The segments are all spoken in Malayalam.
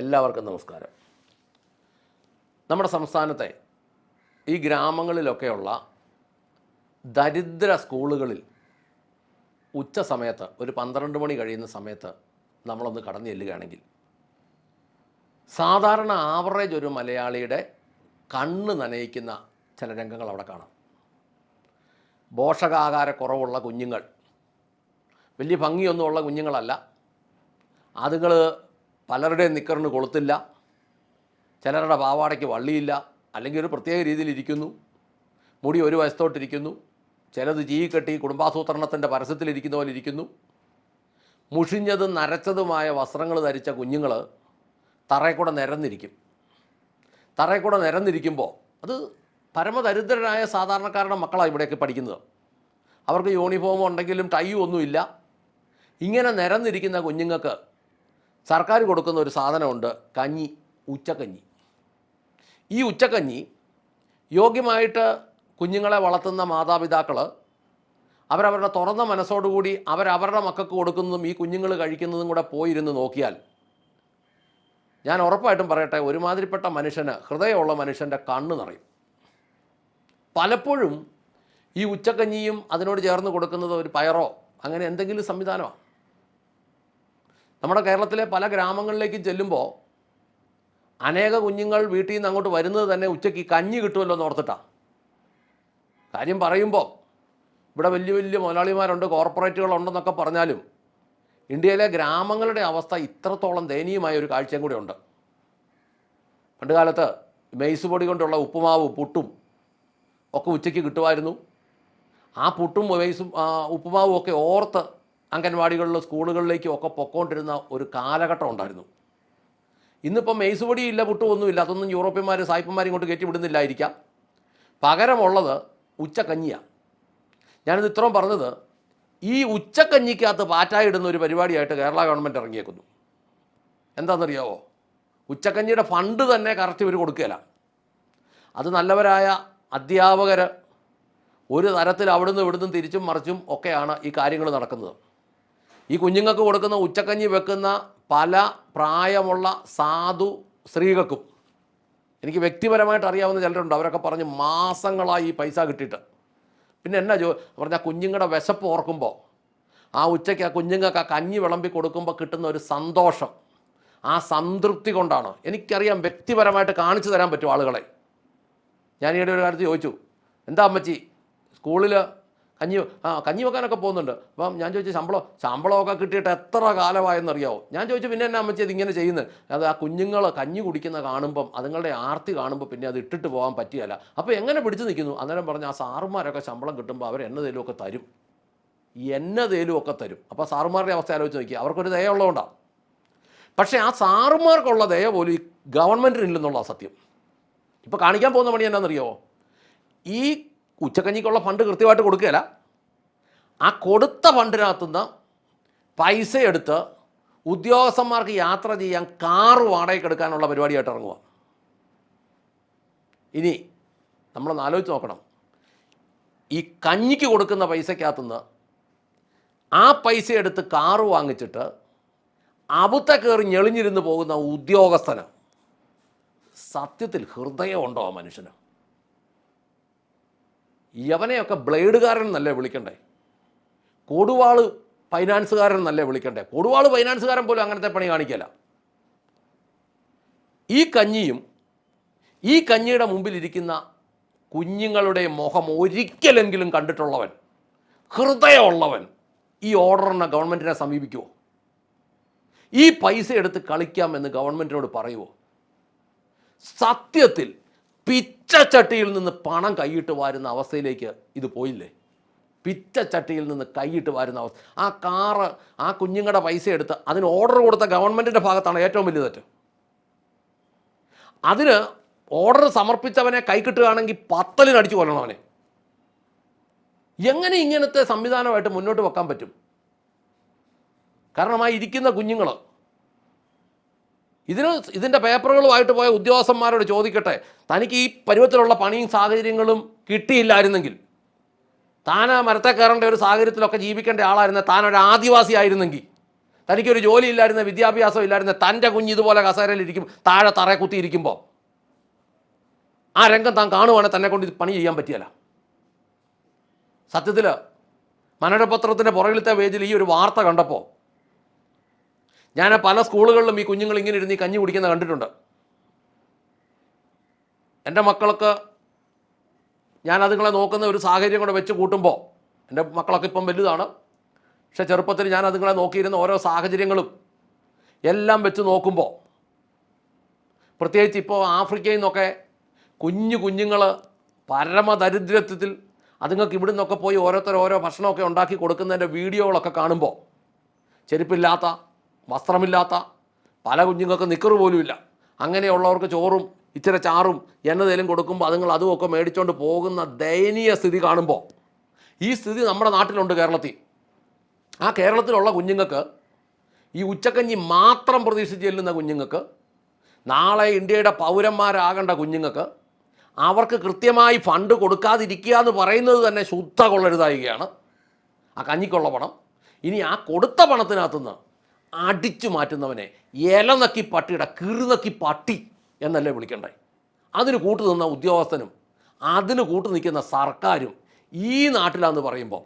എല്ലാവർക്കും നമസ്കാരം. നമ്മുടെ സംസ്ഥാനത്തെ ഈ ഗ്രാമങ്ങളിലൊക്കെയുള്ള ദരിദ്ര സ്കൂളുകളിൽ ഉച്ച സമയത്ത് ഒരു പന്ത്രണ്ട് മണി കഴിയുന്ന സമയത്ത് നമ്മളൊന്ന് കടന്നു ചെല്ലുകയാണെങ്കിൽ സാധാരണ ആവറേജ് ഒരു മലയാളിയുടെ കണ്ണ് നനയിക്കുന്ന ചില രംഗങ്ങൾ അവിടെ കാണാം. പോഷകാഹാരക്കുറവുള്ള കുഞ്ഞുങ്ങൾ വലിയ ഭംഗിയൊന്നുമുള്ള കുഞ്ഞുങ്ങളല്ല. അതുങ്ങൾ പലരുടെയും നിക്കറിന് കൊളുത്തില്ല. ചിലരുടെ പാവാടയ്ക്ക് വള്ളിയില്ല. അല്ലെങ്കിൽ ഒരു പ്രത്യേക രീതിയിൽ ഇരിക്കുന്നു. മുടി ഒരു വശത്തോട്ടിരിക്കുന്നു. ചിലത് കെട്ടി കുടുംബാസൂത്രണത്തിന്റെ പരസ്യത്തിലിരിക്കുന്ന പോലെ ഇരിക്കുന്നു. മുഷിഞ്ഞതും നരച്ചതുമായ വസ്ത്രങ്ങൾ ധരിച്ച കുഞ്ഞുങ്ങൾ തറയിൽ നിരന്നിരിക്കും. തറയിൽ നിരന്നിരിക്കുമ്പോൾ അത് പരമദരിദ്രരായ സാധാരണക്കാരുടെ മക്കളാണ് ഇവിടെയൊക്കെ പഠിക്കുന്നത്. അവർക്ക് യൂണിഫോം ഉണ്ടെങ്കിലും ടൈ ഒന്നുമില്ല. ഇങ്ങനെ നിരന്നിരിക്കുന്ന കുഞ്ഞുങ്ങൾക്ക് സർക്കാർ കൊടുക്കുന്ന ഒരു സാധനമുണ്ട് കഞ്ഞി ഉച്ചക്കഞ്ഞി. ഈ ഉച്ചക്കഞ്ഞി യോഗ്യമായിട്ട് കുഞ്ഞുങ്ങളെ വളർത്തുന്ന മാതാപിതാക്കൾ അവരവരുടെ തുറന്ന മനസ്സോടുകൂടി അവരവരുടെ മക്കൾക്ക് കൊടുക്കുന്നതും ഈ കുഞ്ഞുങ്ങൾ കഴിക്കുന്നതും കൂടെ പോയിരുന്ന് നോക്കിയാൽ ഞാൻ ഉറപ്പായിട്ടും പറയട്ടെ ഒരുമാതിരിപ്പെട്ട മനുഷ്യന് ഹൃദയമുള്ള മനുഷ്യന്റെ കണ്ണ് നിറയും. പലപ്പോഴും ഈ ഉച്ചക്കഞ്ഞിയും അതിനോട് ചേർന്ന് കൊടുക്കുന്നത് ഒരു പയറോ അങ്ങനെ എന്തെങ്കിലും സംവിധാനമാണ് നമ്മുടെ കേരളത്തിലെ പല ഗ്രാമങ്ങളിലേക്കും ചെല്ലുമ്പോൾ അനേക കുഞ്ഞുങ്ങൾ വീട്ടിൽ നിന്ന് അങ്ങോട്ട് വരുന്നത് തന്നെ ഉച്ചയ്ക്ക് കഞ്ഞി കിട്ടുമല്ലോ എന്ന് ഓർത്തിട്ടാണ് കാര്യം പറയുമ്പോൾ ഇവിടെ വലിയ വലിയ മുതലാളിമാരുണ്ട് കോർപ്പറേറ്റുകളുണ്ടെന്നൊക്കെ പറഞ്ഞാലും ഇന്ത്യയിലെ ഗ്രാമങ്ങളുടെ അവസ്ഥ ഇത്രത്തോളം ദയനീയമായ ഒരു കാഴ്ചയും കൂടെ ഉണ്ട്. പണ്ട് കാലത്ത് മെയ്സ് പൊടി കൊണ്ടുള്ള ഉപ്പുമാവ് പുട്ടും ഒക്കെ ഉച്ചയ്ക്ക് കിട്ടുമായിരുന്നു. ആ പുട്ടും മെയ്സും ഉപ്പുമാവും ഒക്കെ ഓർത്ത് അംഗൻവാടികളിലും സ്കൂളുകളിലേക്കും ഒക്കെ പൊക്കോണ്ടിരുന്ന ഒരു കാലഘട്ടം ഉണ്ടായിരുന്നു. ഇന്നിപ്പം മെയ്സ് ഇല്ല പുട്ടും ഒന്നുമില്ല അതൊന്നും യൂറോപ്യന്മാർ സായിപ്പന്മാരും ഇങ്ങോട്ട് കയറ്റി വിടുന്നില്ലായിരിക്കാം. പകരമുള്ളത് ഉച്ചക്കഞ്ഞിയാണ് ഞാനിത് ഇത്രയും പറഞ്ഞത് ഈ ഉച്ചക്കഞ്ഞിക്കകത്ത് പാറ്റായിടുന്ന ഒരു പരിപാടിയായിട്ട് കേരള ഗവൺമെന്റ് ഇറങ്ങിയേക്കുന്നു. എന്താണെന്നറിയാവോ? ഉച്ചക്കഞ്ഞിയുടെ ഫണ്ട് തന്നെ കറക്റ്റ് ഇവർ കൊടുക്കുകയില്ല. അത് നല്ലവരായ അധ്യാപകർ ഒരു തരത്തിൽ അവിടുന്ന് ഇവിടുന്ന് തിരിച്ചും മറിച്ചും ഒക്കെയാണ് ഈ കാര്യങ്ങൾ നടക്കുന്നത്. ഈ കുഞ്ഞുങ്ങൾക്ക് കൊടുക്കുന്ന ഉച്ചക്കഞ്ഞി വെക്കുന്ന പല പ്രായമുള്ള സാധു സ്ത്രീകൾക്കും എനിക്ക് വ്യക്തിപരമായിട്ട് അറിയാവുന്ന ചിലരുണ്ട്. അവരൊക്കെ പറഞ്ഞ് മാസങ്ങളായി ഈ പൈസ കിട്ടിയിട്ട്. പിന്നെ എന്നാ ജോ പറഞ്ഞാൽ കുഞ്ഞുങ്ങളുടെ വിശപ്പ് ഓർക്കുമ്പോൾ ആ ഉച്ചയ്ക്ക് ആ കുഞ്ഞുങ്ങൾക്ക് ആ കഞ്ഞി വിളമ്പി കൊടുക്കുമ്പോൾ കിട്ടുന്ന ഒരു സന്തോഷം ആ സംതൃപ്തി കൊണ്ടാണ്. എനിക്കറിയാം വ്യക്തിപരമായിട്ട് കാണിച്ചു തരാൻ പറ്റും ആളുകളെ. ഞാൻ ഈയിടെ ഒരു കാര്യത്തിൽ ചോദിച്ചു എന്താ അമ്മച്ചി സ്കൂളിൽ കഞ്ഞി ആ കഞ്ഞി വെക്കാനൊക്കെ പോകുന്നുണ്ട്. അപ്പം ഞാൻ ചോദിച്ചു ശമ്പളം ശമ്പളമൊക്കെ കിട്ടിയിട്ട് എത്ര കാലമായെന്നറിയാവോ? ഞാൻ ചോദിച്ചു പിന്നെ എന്നാ അമ്മച്ചി ഇതിങ്ങനെ ചെയ്യുന്നത് അത് ആ കുഞ്ഞുങ്ങൾ കഞ്ഞി കുടിക്കുന്ന കാണുമ്പം അതുങ്ങളുടെ ആർത്തി കാണുമ്പോൾ പിന്നെ അത് ഇട്ടിട്ട് പോകാൻ പറ്റിയല്ല. അപ്പോൾ എങ്ങനെ പിടിച്ചു നിൽക്കുന്നു? അന്നേരം പറഞ്ഞ് ആ സാറുമാരൊക്കെ ശമ്പളം കിട്ടുമ്പോൾ അവർ എന്നതേലുമൊക്കെ തരും. എന്നതേലും ഒക്കെ തരും. അപ്പോൾ സാറുമാരുടെ അവസ്ഥ ആലോചിച്ച് നോക്കി അവർക്കൊരു ദയ ഉള്ളതുകൊണ്ടാണ് പക്ഷേ ആ സാറുമാർക്കുള്ള ദയ പോലും ഈ ഗവൺമെന്റിനില്ലെന്നുള്ള സത്യം ഇപ്പോൾ കാണിക്കാൻ പോകുന്ന പണി എന്നാണെന്നറിയോ ഈ ഉച്ചക്കഞ്ഞിക്കുള്ള ഫണ്ട് കൃത്യമായിട്ട് കൊടുക്കുകയില്ല. ആ കൊടുത്ത ഫണ്ടിനകത്തുനിന്ന് പൈസ എടുത്ത് ഉദ്യോഗസ്ഥന്മാർക്ക് യാത്ര ചെയ്യാൻ കാറ് വാടകയ്ക്ക് എടുക്കാനുള്ള പരിപാടിയായിട്ട് ഇറങ്ങുക. ഇനി നമ്മളൊന്ന് ആലോചിച്ച് നോക്കണം. ഈ കഞ്ഞിക്ക് കൊടുക്കുന്ന പൈസക്കകത്തുനിന്ന് ആ പൈസ എടുത്ത് കാറ് വാങ്ങിച്ചിട്ട് അബുത്ത കയറി ഞെളിഞ്ഞിരുന്ന് പോകുന്ന ഉദ്യോഗസ്ഥന് സത്യത്തിൽ ഹൃദയമുണ്ടോ ആ മനുഷ്യന്? യവനെയൊക്കെ ബ്ലേഡുകാരൻ എന്നല്ലേ വിളിക്കണ്ടേ? കൊടുവാൾ ഫൈനാൻസുകാരൻ എന്നല്ലേ വിളിക്കണ്ടേ? കൊടുവാൾ ഫൈനാൻസുകാരൻ പോലും അങ്ങനത്തെ പണി കാണിക്കല ഈ കഞ്ഞിയും ഈ കഞ്ഞിയുടെ മുമ്പിലിരിക്കുന്ന കുഞ്ഞുങ്ങളുടെ മുഖം ഒരിക്കലെങ്കിലും കണ്ടിട്ടുള്ളവൻ ഹൃദയമുള്ളവൻ ഈ ഓർഡറിനെ ഗവൺമെന്റിനെ സമീപിക്കുമോ ഈ പൈസ എടുത്ത് കളിക്കാമെന്ന് ഗവൺമെന്റിനോട് പറയുമോ സത്യത്തിൽ പിച്ചച്ചട്ടിയിൽ നിന്ന് പണം കൈയിട്ട് വാരുന്ന അവസ്ഥയിലേക്ക് ഇത് പോയില്ലേ? പിച്ചച്ചട്ടിയിൽ നിന്ന് കൈയിട്ട് വാരുന്ന അവസ്ഥ. ആ കാറ് ആ കുഞ്ഞുങ്ങളുടെ പൈസ എടുത്ത് അതിന് ഓർഡർ കൊടുത്ത ഗവൺമെന്റിന്റെ ഭാഗത്താണ് ഏറ്റവും വലിയ തെറ്റ്. അതിന് ഓർഡർ സമർപ്പിച്ചവനെ കൈ കിട്ടുകയാണെങ്കിൽ പത്തലിന് അടിച്ചു കൊല്ലണം അവനെ. എങ്ങനെ ഇങ്ങനത്തെ സംവിധാനമായിട്ട് മുന്നോട്ട് വെക്കാൻ പറ്റും? കാരണം ആ ഇരിക്കുന്ന കുഞ്ഞുങ്ങൾ ഇതിന് ഇതിന്റെ പേപ്പറുകളുമായിട്ട് പോയ ഉദ്യോഗസ്ഥന്മാരോട് ചോദിക്കട്ടെ തനിക്ക് ഈ പരുവത്തിലുള്ള പണിയും സാഹചര്യങ്ങളും കിട്ടിയില്ലായിരുന്നെങ്കിൽ താൻ ആ മരത്തെ കയറേണ്ട ഒരു സാഹചര്യത്തിലൊക്കെ ജീവിക്കേണ്ട ആളായിരുന്ന താൻ ഒരു ആദിവാസി ആയിരുന്നെങ്കിൽ തനിക്കൊരു ജോലി ഇല്ലായിരുന്ന വിദ്യാഭ്യാസം ഇല്ലായിരുന്ന തന്റെ കുഞ്ഞ് ഇതുപോലെ കസേരയിലിരിക്കും താഴെ തറയെ കുത്തിയിരിക്കുമ്പോൾ ആ രംഗം താൻ കാണുവാണെങ്കിൽ തന്നെ കൊണ്ട് ഇത് പണി ചെയ്യാൻ പറ്റിയല്ല. സത്യത്തിൽ മനോരപത്രത്തിന്റെ പുറകിലത്തെ പേജിൽ ഈ ഒരു വാർത്ത കണ്ടപ്പോൾ ഞാൻ പല സ്കൂളുകളിലും ഈ കുഞ്ഞുങ്ങൾ ഇങ്ങനെ ഇരുന്ന് ഈ കഞ്ഞി കുടിക്കുന്ന കണ്ടിട്ടുണ്ട്. എന്റെ മക്കളൊക്കെ ഞാൻ അതുങ്ങളെ നോക്കുന്ന ഒരു സാഹചര്യം കൂടെ വെച്ച് കൂട്ടുമ്പോൾ എന്റെ മക്കളൊക്കെ ഇപ്പം വലുതാണ്. പക്ഷെ ചെറുപ്പത്തിൽ ഞാൻ അതുങ്ങളെ നോക്കിയിരുന്ന ഓരോ സാഹചര്യങ്ങളും എല്ലാം വെച്ച് നോക്കുമ്പോൾ പ്രത്യേകിച്ച് ഇപ്പോൾ ആഫ്രിക്കയിൽ നിന്നൊക്കെ കുഞ്ഞു കുഞ്ഞുങ്ങൾ പരമദരിദ്രത്വത്തിൽ അതുങ്ങൾക്ക് ഇവിടെ നിന്നൊക്കെ പോയി ഓരോരുത്തർ ഓരോ ഭക്ഷണമൊക്കെ ഉണ്ടാക്കി കൊടുക്കുന്നതിന്റെ വീഡിയോകളൊക്കെ കാണുമ്പോൾ ചെരുപ്പില്ലാത്ത വസ്ത്രമില്ലാത്ത പല കുഞ്ഞുങ്ങൾക്ക് നിക്കറ് പോലുമില്ല. അങ്ങനെയുള്ളവർക്ക് ചോറും ഇച്ചിരി ചാറും എന്നതേലും കൊടുക്കുമ്പോൾ അതുങ്ങൾ അതുമൊക്കെ മേടിച്ചുകൊണ്ട് പോകുന്ന ദയനീയ സ്ഥിതി കാണുമ്പോൾ ഈ സ്ഥിതി നമ്മുടെ നാട്ടിലുണ്ട് കേരളത്തിൽ. ആ കേരളത്തിലുള്ള കുഞ്ഞുങ്ങൾക്ക് ഈ ഉച്ചക്കഞ്ഞി മാത്രം പ്രതീക്ഷിച്ച് ചെല്ലുന്ന കുഞ്ഞുങ്ങൾക്ക് നാളെ ഇന്ത്യയുടെ പൗരന്മാരാകേണ്ട കുഞ്ഞുങ്ങൾക്ക് അവർക്ക് കൃത്യമായി ഫണ്ട് കൊടുക്കാതിരിക്കുക എന്ന് പറയുന്നത് തന്നെ ശുദ്ധ കൊള്ളരുതായികയാണ്. ആ കഞ്ഞിക്കുള്ള പണം. ഇനി ആ കൊടുത്ത പണത്തിനകത്തുനിന്ന് അടിച്ചു മാറ്റുന്നവനെ ഇലനക്കി പട്ടിയുടെ കീറുനക്കി പട്ടി എന്നല്ലേ വിളിക്കണ്ടേ? അതിന് കൂട്ടു നിന്ന ഉദ്യോഗസ്ഥനും അതിന് കൂട്ടു നിൽക്കുന്ന സർക്കാരും ഈ നാട്ടിലാന്ന് പറയുമ്പോൾ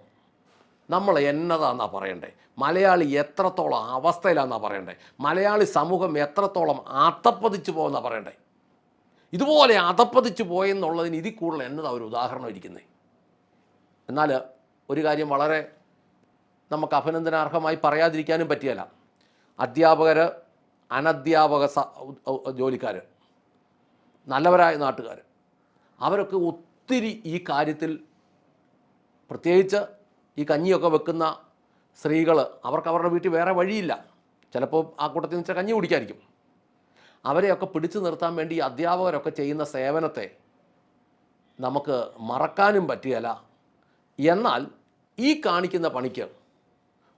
നമ്മൾ എന്നതാന്നാ പറയണ്ടേ? മലയാളി എത്രത്തോളം അവസ്ഥയിലാന്നാ പറയണ്ടേ? മലയാളി സമൂഹം എത്രത്തോളം അത്തപ്പതിച്ചു പോകുന്നാ പറയണ്ടേ? ഇതുപോലെ അതപ്പതിച്ചു പോയെന്നുള്ളതിന് ഇതിൽ കൂടുതൽ എന്നതാ ഒരു ഉദാഹരണം ഇരിക്കുന്നത് എന്നാൽ ഒരു കാര്യം വളരെ നമുക്ക് അഭിനന്ദനാർഹമായി പറയാതിരിക്കാനും പറ്റിയല്ല. അധ്യാപകർ അനധ്യാപക ജോലിക്കാർ നല്ലവരായ നാട്ടുകാർ. അവരൊക്കെ ഒത്തിരി ഈ കാര്യത്തിൽ പ്രത്യേകിച്ച് ഈ കഞ്ഞിയൊക്കെ വെക്കുന്ന സ്ത്രീകൾ അവർക്ക് അവരുടെ വീട്ടിൽ വേറെ വഴിയില്ല. ചിലപ്പോൾ ആ കൂട്ടത്തിൽ നിന്ന് കഞ്ഞി കുടിക്കായിരിക്കും. അവരെയൊക്കെ പിടിച്ചു നിർത്താൻ വേണ്ടി അധ്യാപകരൊക്കെ ചെയ്യുന്ന സേവനത്തെ നമുക്ക് മറക്കാനും പറ്റിയല്ല എന്നാൽ ഈ കാണിക്കുന്ന പണിക്ക്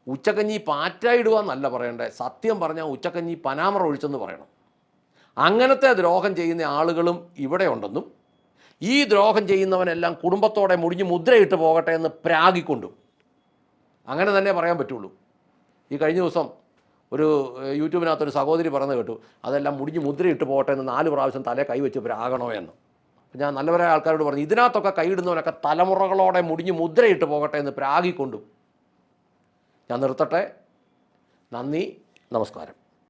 ഉച്ചക്കഞ്ഞി പാറ്റായിടുക എന്നല്ല പറയണ്ടേ. സത്യം പറഞ്ഞാൽ ഉച്ചക്കഞ്ഞി പനാമറ ഒഴിച്ചെന്ന് പറയണം. അങ്ങനത്തെ ദ്രോഹം ചെയ്യുന്ന ആളുകളും ഇവിടെ ഉണ്ടെന്നും ഈ ദ്രോഹം ചെയ്യുന്നവനെല്ലാം കുടുംബത്തോടെ മുടിഞ്ഞ് മുദ്രയിട്ട് പോകട്ടെ എന്ന് പ്രാഗിക്കൊണ്ടു. അങ്ങനെ തന്നെ പറയാൻ പറ്റുള്ളൂ. ഈ കഴിഞ്ഞ ദിവസം ഒരു യൂട്യൂബിനകത്തൊരു സഹോദരി പറയുന്നത് കേട്ടു അതെല്ലാം മുടിഞ്ഞ് മുദ്രയിട്ട് പോകട്ടെ എന്ന് നാല് പ്രാവശ്യം തലേ കൈവച്ച് പ്രാകണോ എന്ന്. ഞാൻ നല്ലവരായ ആൾക്കാരോട് പറഞ്ഞു ഇതിനകത്തൊക്കെ കൈയിടുന്നവനൊക്കെ തലമുറകളോടെ മുടിഞ്ഞ് മുദ്രയിട്ട് പോകട്ടെ എന്ന് പ്രാഗിക്കൊണ്ടു. ഞാൻ നിർത്തട്ടെ. നന്ദി. നമസ്കാരം.